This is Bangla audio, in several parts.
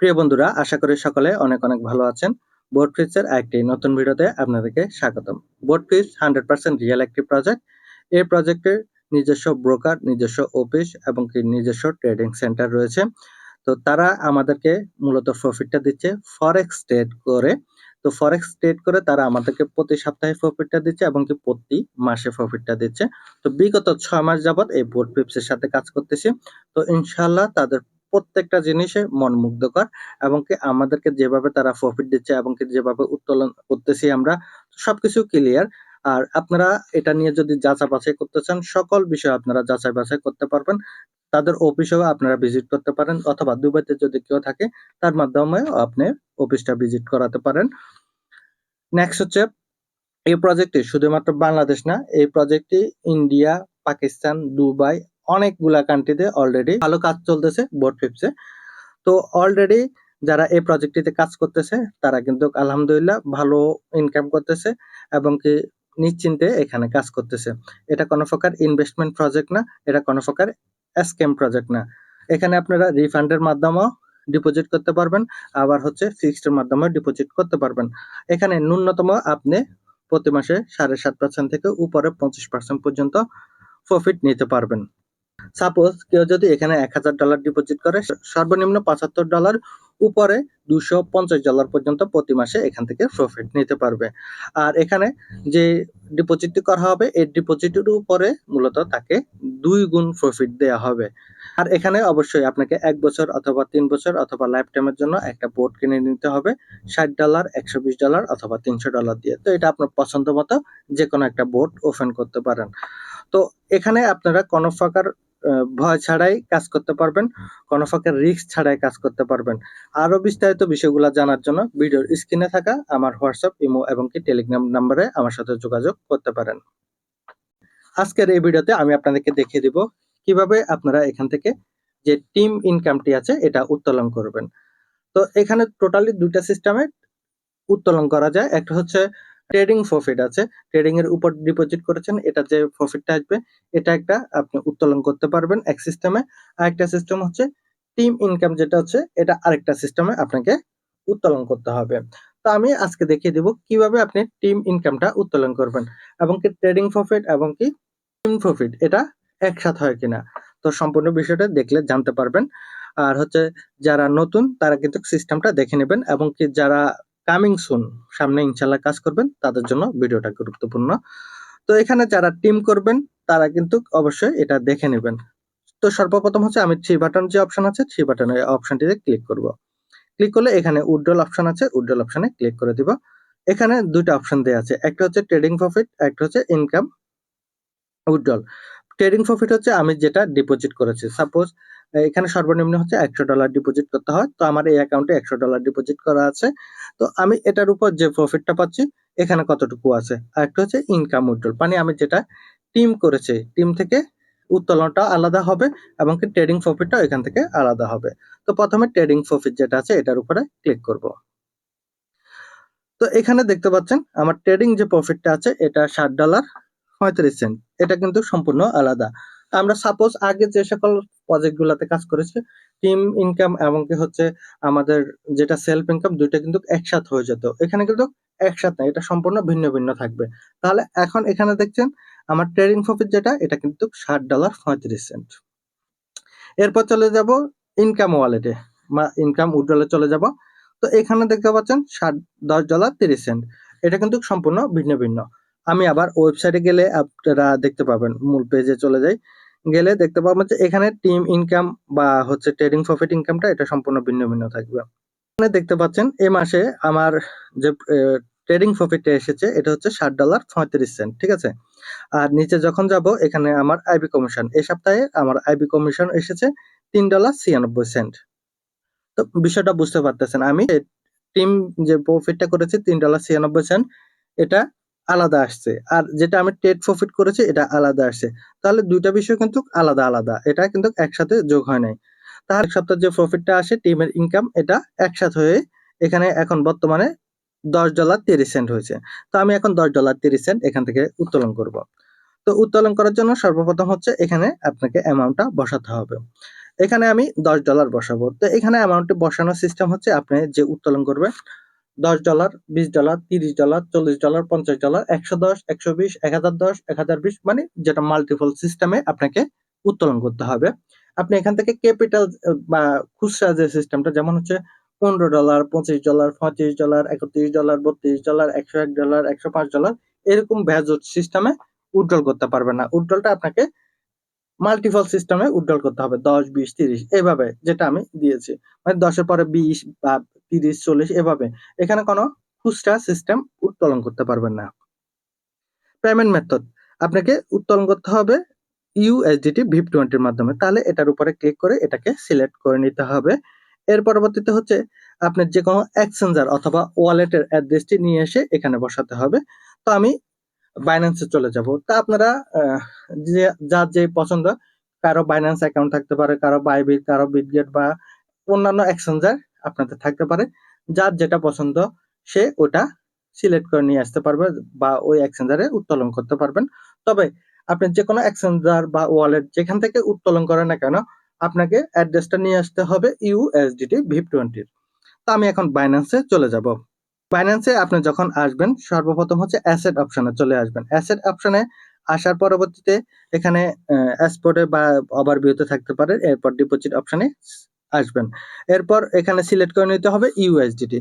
প্রিয় বন্ধুরা, আশা করি সকলে অনেক অনেক ভালো আছেন। বোর্ড ফিজের একটি নতুন ভিডিওতে আপনাদেরকে স্বাগতম। Board fridge hundred percent real একটি প্রজেক্ট এই প্রজেক্টের নিজস্ব ব্রোকার নিজস্ব অফিস এবং কি নিজস্ব ট্রেডিং সেন্টার রয়েছে। তো তারা আমাদেরকে মূলত প্রফিটটা দিচ্ছে ফরেক্স ট্রেড করে। তো ফরেক্স ট্রেড করে তারা আমাদেরকে প্রতি সপ্তাহে প্রফিটটা দিচ্ছে এবং কি প্রতি মাসে প্রফিটটা দিচ্ছে। তো বিগত ছয় মাস যাবত এই বোর্ড পিপসের সাথে কাজ করতেছি। তো ইনশাল্লাহ তাদের প্রত্যেকটা জিনিসে মন মুগ্ধকর এবং কি আমাদেরকে যেভাবে তারা প্রফিট দিচ্ছে এবং কি যেভাবে উত্তোলন করতেছি আমরা, সবকিছু ক্লিয়ার আর আপনারা এটা নিয়ে যদি যাচাই বাছাই করতে চান, সকল বিষয় আপনারা যাচাই বাছাই করতে পারবেন। তাদের অফিসেও আপনারা ভিজিট করতে পারেন অথবা দুবাইতে যদি কেউ থাকে, তার মাধ্যমে আপনি অফিসটা ভিজিট করাতে পারেন। নেক্সট হচ্ছে, এই প্রজেক্টটি শুধুমাত্র বাংলাদেশ না, এই প্রজেক্টটি ইন্ডিয়া পাকিস্তান দুবাই অনেকগুলা কান্ট্রিতে অলরেডি ভালো কাজ চলতেছে বোর্ড ফিপসে তো অলরেডি যারা এই প্রজেক্টটিতে কাজ করতেছে, তারা কিন্তু আলহামদুলিল্লাহ ভালো ইনকাম করতেছে এবং কি নিশ্চিন্তে এখানে কাজ করতেছে। এটা কোনো প্রকার ইনভেস্টমেন্ট প্রজেক্ট না, এটা কোনো প্রকার স্ক্যাম প্রজেক্ট না। এখানে আপনারা রিফান্ডের মাধ্যমেও ডিপোজিট করতে পারবেন, আবার হচ্ছে ফিক্সড মাধ্যমে ডিপোজিট করতে পারবেন। এখানে ন্যূনতম আপনি প্রতি মাসে সাড়ে সাত পার্সেন্ট থেকে উপরে পঁচিশ পার্সেন্ট পর্যন্ত প্রফিট নিতে পারবেন। সাপোজ কেউ যদি এখানে এক হাজার ডলার ডিপোজিট করে সর্বনিম্ন পঁচাত্তর ডলার উপরে দুশো পঞ্চাশ ডলার পর্যন্ত প্রতি মাসে এখান থেকে প্রফিট নিতে পারবে। আর এখানে যে ডিপোজিটটি করা হবে, এই ডিপোজিটের উপরে মূলত তাকে দুই গুণ প্রফিট দেওয়া হবে। আর এখানে অবশ্যই আপনাকে এক বছর অথবা তিন বছর অথবা লাইফ টাইমের জন্য একটা বোর্ড কিনে নিতে হবে, ষাট ডলার একশো বিশ ডলার অথবা তিনশো ডলার দিয়ে। তো এটা আপনার পছন্দ মতো যে কোনো একটা বোর্ড ওপেন করতে পারেন। তো এখানে আপনারা কোনো প্রকার ভয় ছাড়াই কাজ করতে পারবেন, কোনো প্রকার রিস্ক ছাড়াই কাজ করতে পারবেন। আরও বিস্তারিত বিষয়গুলো জানার জন্য ভিডিওর স্ক্রিনে থাকা আমার হোয়াটসঅ্যাপ, ইমো এবং কি টেলিগ্রাম নাম্বারে আমার সাথে যোগাযোগ করতে পারেন। আজকের এই ভিডিওতে আমি আপনাদেরকে দেখিয়ে দিব কীভাবে আপনারা এখান থেকে যে টিম ইনকামটি আছে, এটা উত্তোলন করবেন। তো এখানে টোটালি দুইটা সিস্টেমে উত্তোলন করা যায়। একটা হচ্ছে ট্রেডিং প্রফিট আছে। ট্রেডিং এর উপর ডিপোজিট করেছেন, এটা যে প্রফিটটা আসবে, এটা একটা আপনি উত্তোলন করতে পারবেন এক সিস্টেমে আরেকটা সিস্টেম হচ্ছে টিম ইনকাম যেটা হচ্ছে, এটা আরেকটা সিস্টেমে আপনাকে উত্তোলন করতে হবে। তো আমি আজকে দেখিয়ে দেব কীভাবে আপনি টিম ইনকামটা উত্তোলন করবেন এবং কি ট্রেডিং প্রফিট এবং কি টিম প্রফিট এটা একসাথে হয় কিনা। তো সম্পূর্ণ বিষয়টা দেখলে জানতে পারবেন। আর হচ্ছে যারা নতুন, তারা কিন্তু সিস্টেমটা দেখে নেবেন এবং কি যারা কামিং সুন সামনে ইনশাল্লাহ কাজ করবেন, তাদের জন্য ভিডিওটা গুরুত্বপূর্ণ। তো এখানে যারা টিম করবেন, তারা কিন্তু অবশ্যই এটা দেখে নেবেন। তো সর্বপ্রথম হচ্ছে আমি থ্রি বাটন যে অপশন আছে থ্রি বাটনের অপশনটিতে ক্লিক করব। ক্লিক করলে এখানে উড্রল অপশন আছে উড্রল অপশনে ক্লিক করে দিব। এখানে দুইটা অপশন দেওয়া আছে, একটা হচ্ছে ট্রেডিং প্রফিট একটা হচ্ছে ইনকাম উইথড্রল ট্রেডিং প্রফিট হচ্ছে আমি যেটা ডিপোজিট করেছি। সাপোজ এখানে সর্বনিম্ন হচ্ছে একশো ডলার ডিপোজিট করতে হয়। তো আমার এই অ্যাকাউন্টে একশো ডলার ডিপোজিট করা আছে। তো আমি এটার উপর যে প্রফিটটা পাচ্ছি, এখানে কতটুকু আছে? আর একটা হচ্ছে ইনকাম উইথড্রল মানে আমি যেটা টিম করেছি টিম থেকে উত্তোলনটা আলাদা হবে এবং কি ট্রেডিং প্রফিটটাও এখান থেকে আলাদা হবে। তো প্রথমে ট্রেডিং প্রফিট যেটা আছে, এটার উপরে ক্লিক করব। তো এখানে দেখতে পাচ্ছেন, আমার ট্রেডিং যে প্রফিটটা আছে, এটা ষাট ডলার পঁয়ত্রিশ সেন্ট এটা কিন্তু সম্পূর্ণ আলাদা। আমরা সাপোজ আগে যে সকল প্রজেক্ট গুলাতে কাজ করেছি। টিম ইনকাম এবং কি হচ্ছে আমাদের যেটা সেলফ ইনকাম দুইটা কিন্তু একসাথে হয়ে যেত। এখানে কিন্তু একসাথে এটা সম্পূর্ণ ভিন্ন ভিন্ন থাকবে। তাহলে এখন এখানে দেখছেন, আমার ট্রেডিং প্রফিট যেটা, এটা কিন্তু ষাট ডলার পঁয়ত্রিশ সেন্ট এরপর চলে যাব ইনকাম ওয়ালেটে বা ইনকাম উইড্রলে চলে যাব। তো এখানে দেখতে পাচ্ছেন, ষাট, দশ ডলার তিরিশ সেন্ট এটা কিন্তু সম্পূর্ণ ভিন্ন ভিন্ন। আমি আবার ওয়েবসাইটে গেলে আপনারা দেখতে পাবেন, মূল পেজে চলে যাই। গেলে দেখতে পাবেন যে এখানে টিম ইনকাম বা হচ্ছে ট্রেডিং প্রফিট ইনকামটা এটা সম্পূর্ণ ভিন্ন ভিন্ন থাকবে। এখানে দেখতে পাচ্ছেন এ মাসে আমার যে ট্রেডিং প্রফিটটা এসেছে, এটা হচ্ছে ষাট ডলার পঁয়ত্রিশ সেন্ট ঠিক আছে? আর নিচে যখন যাব, এখানে আমার আইবি কমিশন এ সপ্তাহে আমার আইবি কমিশন এসেছে তিন ডলার ছিয়ানব্বই সেন্ট তো বিষয়টা বুঝতে পারতেছেন, আমি টিম যে প্রফিটটা করেছি তিন ডলার ছিয়ানব্বই সেন্ট এটা আলাদা আসছে। আর যেটা আমি টেট প্রফিট করেছি, এটা আলাদা আসছে। তাহলে দুইটা বিষয় কিন্তু আলাদা আলাদা। এটা কিন্তু একসাথে যোগ হয় নাই। তার সপ্তাহ যে প্রফিটটা আসে টিমের ইনকাম এটা একসাথে হয়ে এখানে এখন বর্তমানে দশ ডলার তিরিশ সেন্ট হয়েছে। তো আমি এখন দশ ডলার তিরিশ সেন্ট এখান থেকে উত্তোলন করব। তো উত্তোলন করার জন্য সর্বপ্রথম হচ্ছে এখানে আপনাকে অ্যামাউন্টটা বসাতে হবে। এখানে আমি দশ ডলার বসাবো। তো এখানে অ্যামাউন্টটি বসানোর সিস্টেম হচ্ছে আপনি যে উত্তোলন করবেন দশ ডলার, বিশ ডলার, তিরিশ ডলার, চল্লিশ ডলার, পঞ্চাশ ডলার, একশো দশ, একশো বিশ, এক হাজার দশ, এক হাজার বিশ মানে যেটা মাল্টিপল সিস্টেমে আপনাকে উত্তোলন করতে হবে। আপনি এখান থেকে ক্যাপিটাল বা খুচরা যে সিস্টেমটা যেমন হচ্ছে পনেরো ডলার, পঁচিশ ডলার পঁচিশ ডলার, একত্রিশ ডলার, বত্রিশ ডলার, একশো এক ডলার, একশো পাঁচ ডলার, এরকম ভ্যাজট সিস্টেমে উজ্জ্বল করতে পারবে না। উজ্জ্বলটা আপনাকে মাল্টিপল সিস্টেমে উজ্জ্বল করতে হবে, দশ, বিশ, তিরিশ, এভাবে, যেটা আমি দিয়েছি। মানে দশের পরে বিশ, বা তিরিশ, চল্লিশ এভাবে। এখানে কোনো খুচরা সিস্টেম উত্তোলন করতে পারবেন না। পেমেন্ট মেথড আপনাকে উত্তোলন করতে হবে ইউএসডিটি ভিপ টোয়েন্টির মাধ্যমে। তাহলে এটার উপরে ক্লিক করে এটাকে সিলেক্ট করে নিতে হবে। এর পরবর্তীতে হচ্ছে আপনার যে কোনো এক্সচেঞ্জার অথবা ওয়ালেটের অ্যাড্রেসটি নিয়ে এসে এখানে বসাতে হবে। তো আমি বাইন্যান্সে চলে যাব। তা আপনারা যে, যার যে পছন্দ, কারও বাইন্যান্স অ্যাকাউন্ট থাকতে পারে, কারও বাইবিট কারও বিটগেট বা অন্যান্য এক্সচেঞ্জার আপনাদের থাকতে পারে। যার যেটা পছন্দ, সে ওটা সিলেক্ট করে নিয়ে আসতে পারবে বা ওই এক্সচেঞ্জারে উত্তোলন করতে পারবেন। তবে আপনি যে কোনো এক্সচেঞ্জার বা ওয়ালেট যেখান থেকে উত্তোলন করেন না কেন, আপনাকে অ্যাড্রেসটা নিয়ে আসতে হবে ইউএসডিটি ভিপ টোয়েন্টির তো আমি এখন বাইন্যান্সে চলে যাব। বাইন্যান্সে আপনি যখন আসবেন, সর্বপ্রথম হচ্ছে অ্যাসেট অপশনে চলে আসবেন। অ্যাসেট অপশনে আসার পরবর্তীতে এখানে এক্সপোর্টে বা ওভারভিউতে থাকতে পারে। এরপর ডিপোজিট অপশনে আসবেন। এরপর এখানে সিলেক্ট করে নিতে হবে ইউএসডিটি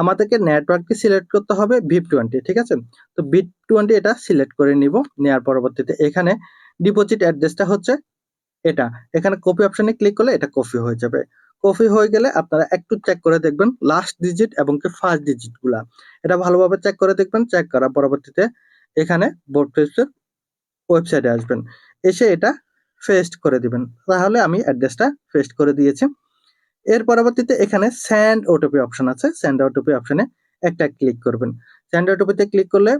আমাদেরকে নেটওয়ার্কটি সিলেক্ট করতে হবে ভিপ টোয়েন্টি ঠিক আছে? তো ভিপ টোয়েন্টি এটা সিলেক্ট করে নিব নেওয়ার পরবর্তীতে এখানে ডিপোজিট অ্যাড্রেসটা হচ্ছে এটা। এখানে কপি অপশানে ক্লিক করলে এটা কপি হয়ে যাবে। কপি হয়ে গেলে আপনারা একটু চেক করে দেখবেন লাস্ট ডিজিট এবং কি ফার্স্ট ডিজিটগুলা। এটা ভালোভাবে চেক করে দেখবেন চেক করার পরবর্তীতে এখানে বোর্ড ওয়েবসাইটে আসবেন। এসে এটা ফেস্ট করে দিবেন। তাহলে আমি অ্যাড্রেসটা ফেস্ট করে দিয়েছি। এর পরবর্তীতে এখানে স্যান্ড ওটিপি অপশন আছে। স্যান্ড ওটিপি অপশনে একটা ক্লিক করবেন। স্যান্ড ওটিপিতে ক্লিক করলে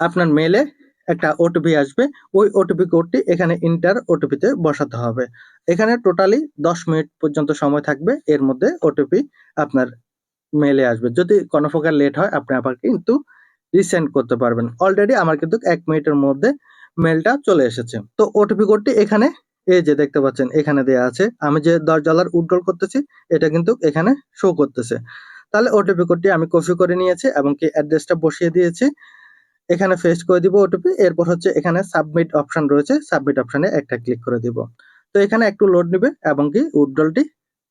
আপনার মেলে একটা ওটিপি আসবে। ওই ওটিপি কোডটি এখানে ইন্টার ওটিপিতে বসাতে হবে। এখানে টোটালি দশ মিনিট পর্যন্ত সময় থাকবে। এর মধ্যে ওটিপি আপনার মেলে আসবে। যদি কোনো প্রকার লেট হয়, আপনি আবার কিন্তু রিসেন্ড করতে পারবেন। অলরেডি আমার কিন্তু এক মিনিটের মধ্যে মেলটা চলে এসেছে। তো ওটিপি কোডটি এখানে এই যে দেখতে পাচ্ছেন, এখানে দেয়া আছে, আমি যে দশ ডলার উইথড্রল করতেছি, এটা কিন্তু এখানে শো করতেছে। তাহলে ওটিপি কোডটি আমি কপি করে নিয়েছি এবং কি অ্যাড্রেসটা বসিয়ে দিয়েছি। এখানে পেস্ট করে দিব ওটিপি এরপর হচ্ছে এখানে সাবমিট অপশন রয়েছে সাবমিট অপশনে একটা ক্লিক করে দিব। তো এখানে একটু লোড নেবে এবং কি উইথড্রলটি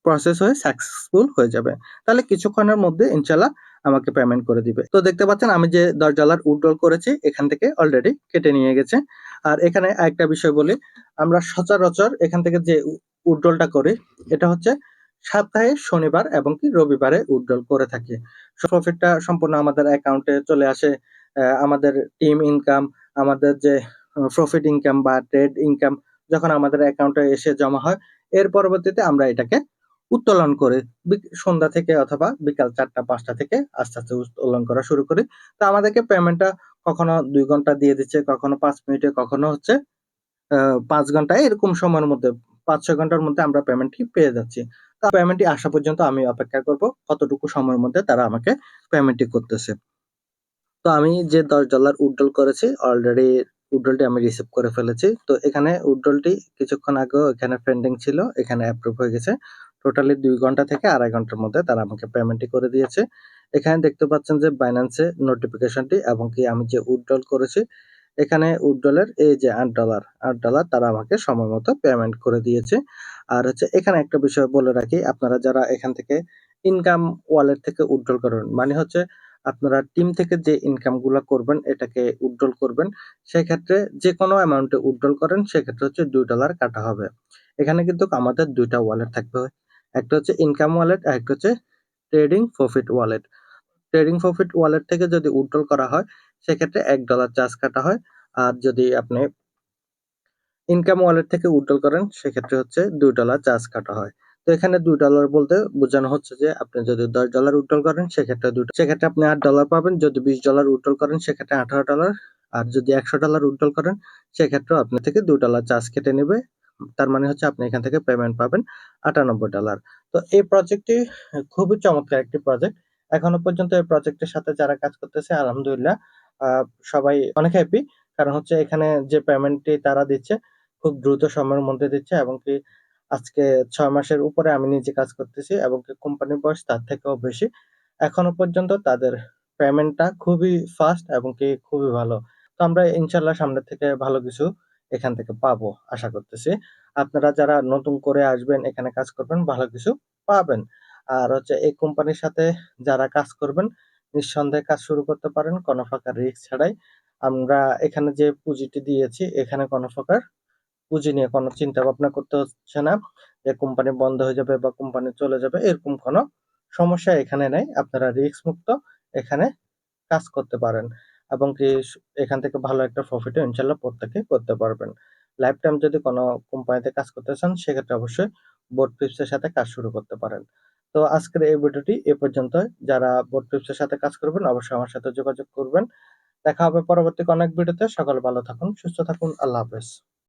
প্রসেস হয়ে সাকসেসফুল হয়ে যাবে। তাহলে কিছুক্ষণের মধ্যে ইনশাল্লাহ আমাকে পেমেন্ট করে দিবে। তো দেখতে পাচ্ছেন, আমি যে দশ ডলার উইথড্রল করেছি, এখান থেকে অলরেডি কেটে নিয়ে গেছে। আর এখানে একটা বিষয় বলি, আমরা সচরাচর এখান থেকে যে উইথড্রলটা করি, এটা হচ্ছে সপ্তাহে শনিবার এবং কি রবিবারে উইথড্রল করে থাকি। প্রফিটটা সম্পূর্ণ আমাদের অ্যাকাউন্টে চলে আসে আমাদের টিম ইনকাম আমাদের যে প্রফিট ইনকাম বা ট্রেড ইনকাম যখন আমাদের অ্যাকাউন্টে এসে জমা হয়, এর পরবর্তীতে আমরা এটাকে উত্তোলন করে। সন্ধ্যা থেকে অথবা বিকাল চারটা, পাঁচটা থেকে আস্তে আস্তে উত্তোলন করা শুরু করি। তো আমাদেরকে পেমেন্টটা কখনো দুই ঘণ্টা দিয়ে দিচ্ছে, কখনো পাঁচ মিনিটে, কখনো হচ্ছে পাঁচ ঘণ্টা, এরকম সময়ের মধ্যে, পাঁচ ছয় ঘণ্টার মধ্যে আমরা পেমেন্টটি পেয়ে যাচ্ছি। তো পেমেন্টটি আসা পর্যন্ত আমি অপেক্ষা করব কতটুকু সময়ের মধ্যে তারা আমাকে পেমেন্টটি করতেছে। তো আমি যে দশ ডলার উইথড্রল করেছি অলরেডি উইথড্রলটি আমি রিসিভ করে ফেলেছি। তো এখানে উইথড্রলটি কিছুক্ষণ আগেও এখানে পেন্ডিং ছিল, এখানে অ্যাপ্রুভ হয়ে গেছে। টোটালি দুই ঘণ্টা থেকে আড়াই ঘণ্টার মধ্যে তারা আমাকে পেমেন্টটি করে দিয়েছে। এখানে দেখতে পাচ্ছেন যে বাইন্যান্সে নোটিফিকেশনটি এবং কি আমি যে উইথড্রল করেছি, এখানে উইথড্রলের এই যে আট ডলার আট ডলার তারা আমাকে সময় মতো পেমেন্ট করে দিয়েছে। আর হচ্ছে এখানে একটা বিষয় বলে রাখি, আপনারা যারা এখান থেকে ইনকাম ওয়ালেট থেকে উইথড্রল করবেন মানে হচ্ছে আপনারা টিম থেকে যে ইনকামগুলা করবেন, এটাকে উইথড্রল করবেন, সেক্ষেত্রে যে কোনো অ্যামাউন্টে উইথড্রল করেন, সেক্ষেত্রে হচ্ছে দুই ডলার কাটা হবে। এখানে কিন্তু আমাদের দুইটা ওয়ালেট থাকবে। একটা হচ্ছে ইনকাম ওয়ালেট আর একটা হচ্ছে trading profit wallet trading profit wallet থেকে যদি উইথড্রল করা হয়, সেক্ষেত্রে এক ডলার চার্জ কাটা হয়। আর যদি আপনি ইনকাম ওয়ালেট থেকে উইথড্রল করেন, সেক্ষেত্রে হচ্ছে দুই ডলার চার্জ কাটা হয়। তো এখানে দুই ডলার বলতে বোঝানো হচ্ছে যে, আপনি যদি দশ ডলার উইথড্রল করেন, সেক্ষেত্রে দুটো সেক্ষেত্রে আপনি আট ডলার পাবেন। যদি বিশ ডলার উইথড্রল করেন, সেক্ষেত্রে আঠারো ডলার আর যদি একশো ডলার উইথড্রল করেন সেক্ষেত্রে আপনি থেকে দুই ডলার চার্জ কেটে নেবে। তার মানে হচ্ছে আপনি এখান থেকে পেমেন্ট পাবেন আটানব্বই ডলার তো এই প্রজেক্টটি খুবই চমৎকার একটি প্রজেক্ট এখনও পর্যন্ত এই প্রজেক্টের সাথে যারা কাজ করতেছে, আলহামদুলিল্লাহ সবাই অনেক হ্যাপি কারণ হচ্ছে এখানে যে পেমেন্টটি তারা দিচ্ছে, খুব দ্রুত সময়ের মধ্যে দিচ্ছে এবং কি আজকে ছয় মাসের উপরে আমি নিজে কাজ করতেছি এবং কি কোম্পানির বয়স তার থেকেও বেশি। এখনও পর্যন্ত তাদের পেমেন্টটা খুবই ফাস্ট এবং কি খুবই ভালো। তো আমরা ইনশাল্লাহ সামনে থেকে ভালো কিছু এখান থেকে পাবো, আশা করতেছি। আপনারা যারা নতুন করে আসবেন, এখানে কাজ করবেন, ভালো কিছু পাবেন। আর হচ্ছে এই কোম্পানির সাথে যারা কাজ করবেন, নিঃসন্দেহে কাজ শুরু করতে পারেন, কোনো প্রকার রিস্ক ছাড়াই। আমরা এখানে যে পুঁজিটি দিয়েছি, এখানে কোনো প্রকার পুঁজি নিয়ে কোনো চিন্তা ভাবনা করতে হচ্ছে না। যে কোম্পানি বন্ধ হয়ে যাবে বা কোম্পানি চলে যাবে, এরকম কোনো সমস্যা এখানে নেই। আপনারা রিস্ক মুক্ত এখানে কাজ করতে পারেন। এবং কি এখান থেকে ভালো একটা প্রফিটও ইনশাল্লাহ প্রত্যেকে করতে পারবেন। লাইফ টাইম যদি কোনো কোম্পানিতে কাজ করতে চান, সেক্ষেত্রে অবশ্যই বোর্ড এর সাথে কাজ শুরু করতে পারেন। তো আজকের এই ভিডিওটি এ পর্যন্ত যারা বোর্ড এর সাথে কাজ করবেন, অবশ্যই আমার সাথে যোগাযোগ করবেন। দেখা হবে পরবর্তী অনেক ভিডিওতে। সকাল ভালো থাকুন, সুস্থ থাকুন। আল্লাহ হাফেজ।